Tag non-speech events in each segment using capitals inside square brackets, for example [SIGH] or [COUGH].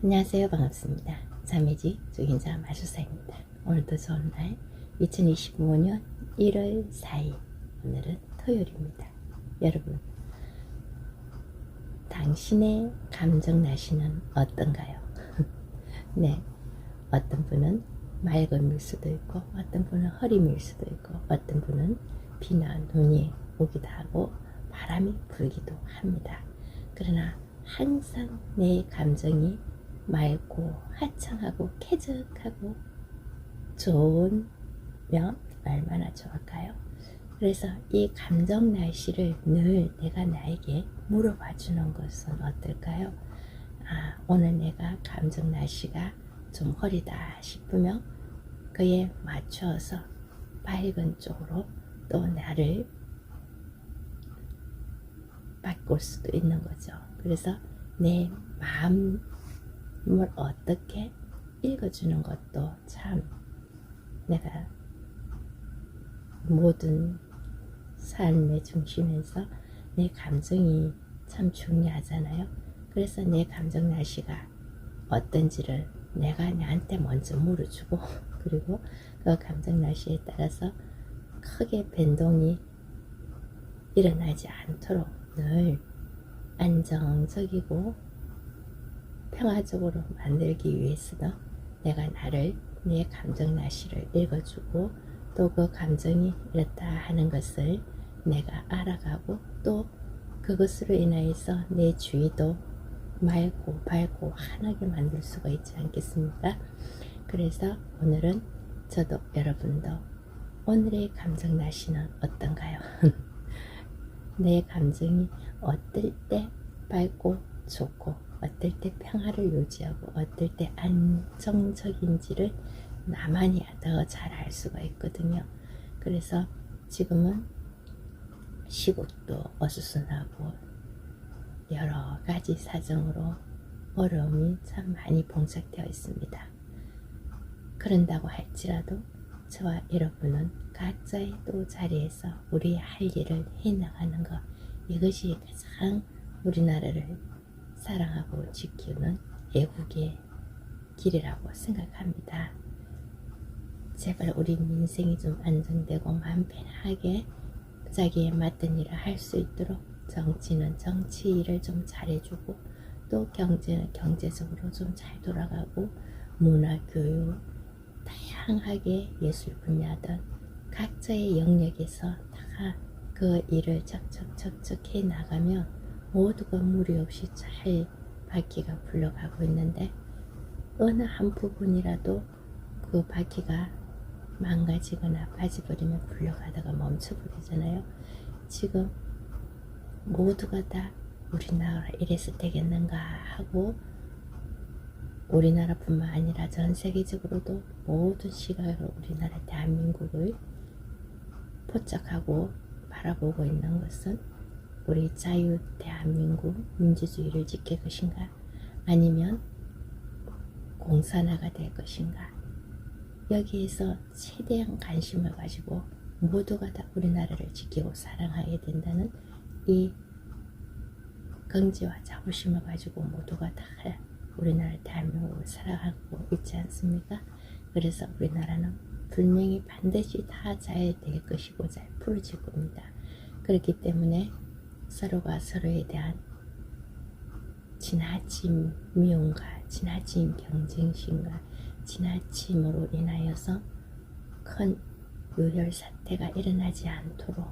안녕하세요. 반갑습니다. 자매지 주인자 마술사입니다. 오늘도 좋은 날 2025년 1월 4일 오늘은 토요일입니다. 여러분 당신의 감정 날씨는 어떤가요? [LAUGHS] 네 어떤 분은 맑음일 수도 있고 어떤 분은 흐림일 수도 있고 어떤 분은 비나 눈이 오기도 하고 바람이 불기도 합니다. 그러나 항상 내 감정이 맑고 화창하고 쾌적하고 좋으면 얼마나 좋을까요? 그래서 이 감정 날씨를 늘 내가 나에게 물어봐 주는 것은 어떨까요? 아, 오늘 내가 감정 날씨가 좀 흐리다 싶으면 그에 맞춰서 밝은 쪽으로 또 나를 바꿀 수도 있는 거죠. 그래서 내 마음 을 어떻게 읽어주는 것도 참 내가 모든 삶의 중심에서 내 감정이 참 중요하잖아요. 그래서 내 감정 날씨가 어떤지를 내가 나한테 먼저 물어주고 [LAUGHS] 그리고 그 감정 날씨에 따라서 크게 변동이 일어나지 않도록 늘 안정적이고 평화적으로 만들기 위해서도 내가 나를 내 감정 날씨를 읽어주고 또 그 감정이 이렇다 하는 것을 내가 알아가고 또 그것으로 인하여서 내 주위도 맑고 밝고 환하게 만들 수가 있지 않겠습니까? 그래서 오늘은 저도 여러분도 오늘의 감정 날씨는 어떤가요? [LAUGHS] 내 감정이 어떨 때 밝고 좋고 어떨 때 평화를 유지하고 어떨 때 안정적인지를 나만이 더 잘 알 수가 있거든요. 그래서 지금은 시국도 어수선하고 여러 가지 사정으로 어려움이 참 많이 봉착되어 있습니다. 그런다고 할지라도 저와 여러분은 각자의 또 자리에서 우리의 할 일을 해나가는 것 이것이 가장 우리나라를 사랑하고 지키는 애국의 길이라고 생각합니다. 제발 우리 민생이 좀 안정되고 마음 편하게 자기에 맞던 일을 할 수 있도록 정치는 정치 일을 좀 잘해주고 또 경제는 경제적으로 좀 잘 돌아가고 문화, 교육, 다양하게 예술 분야든 각자의 영역에서 다 그 일을 척척척척 해 나가면 모두가 무리 없이 잘 바퀴가 굴러가고 있는데 어느 한 부분이라도 그 바퀴가 망가지거나 빠져버리면 굴러가다가 멈춰버리잖아요. 지금 모두가 다 우리나라 이래서 되겠는가 하고 우리나라뿐만 아니라 전 세계적으로도 모든 시각으로 우리나라 대한민국을 포착하고 바라보고 있는 것은 우리 자유 대한민국 민주주의를 지킬 것인가 아니면 공산화가 될 것인가 여기에서 최대한 관심을 가지고 모두가 다 우리나라를 지키고 사랑하게 된다는 이 긍지와 자부심을 가지고 모두가 다 우리나라 대한민국을 사랑하고 있지 않습니까? 그래서 우리나라는 분명히 반드시 다 잘 될 것이고 잘 풀어질 겁니다. 그렇기 때문에 서로가 서로에 대한 지나친 미움과 지나친 경쟁심과 지나침으로 인하여서 큰 유혈 사태가 일어나지 않도록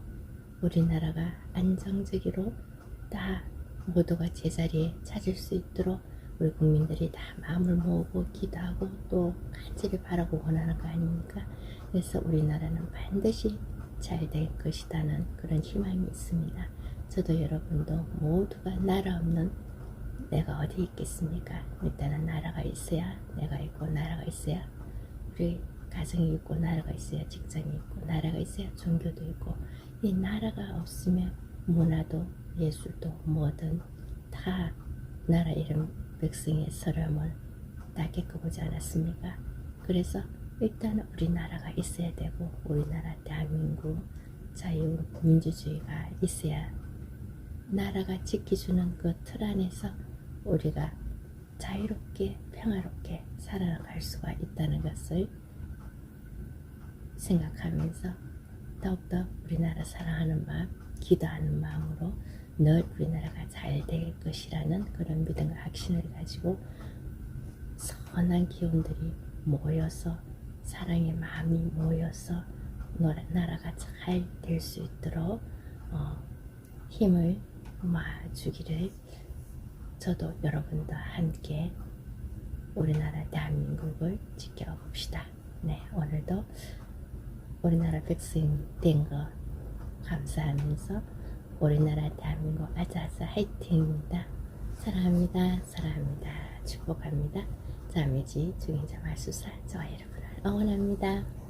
우리나라가 안정적으로 다 모두가 제자리에 찾을 수 있도록 우리 국민들이 다 마음을 모으고 기도하고 또 간절히 바라고 원하는 거 아닙니까? 그래서 우리나라는 반드시 잘 될 것이라는 그런 희망이 있습니다. 저도 여러분도 모두가 나라 없는 내가 어디 있겠습니까? 일단은 나라가 있어야 내가 있고 나라가 있어야 우리 가정이 있고 나라가 있어야 직장이 있고 나라가 있어야 종교도 있고 이 나라가 없으면 문화도 예술도 뭐든 다 나라 이름 백성의 서름을 다 겪어보지 않았습니까? 그래서 일단 우리나라가 있어야 되고 우리나라 대한민국 자유민주주의가 있어야 나라가 지켜주는 그 틀 안에서 우리가 자유롭게 평화롭게 살아갈 수가 있다는 것을 생각하면서 더욱더 우리나라 사랑하는 마음, 기도하는 마음으로 늘 우리나라가 잘 될 것이라는 그런 믿음과 확신을 가지고 선한 기운들이 모여서 사랑의 마음이 모여서 나라가 잘 될 수 있도록 어, 힘을 모아주기를 저도 여러분과 함께 우리나라 대한민국을 지켜봅시다. 네, 오늘도 우리나라 백성 된거 감사하면서 우리나라 대한민국 아자아자 화이팅입니다. 사랑합니다. 사랑합니다. 축복합니다. 자매지 중인자 말수사 저와 여러분을 응원합니다.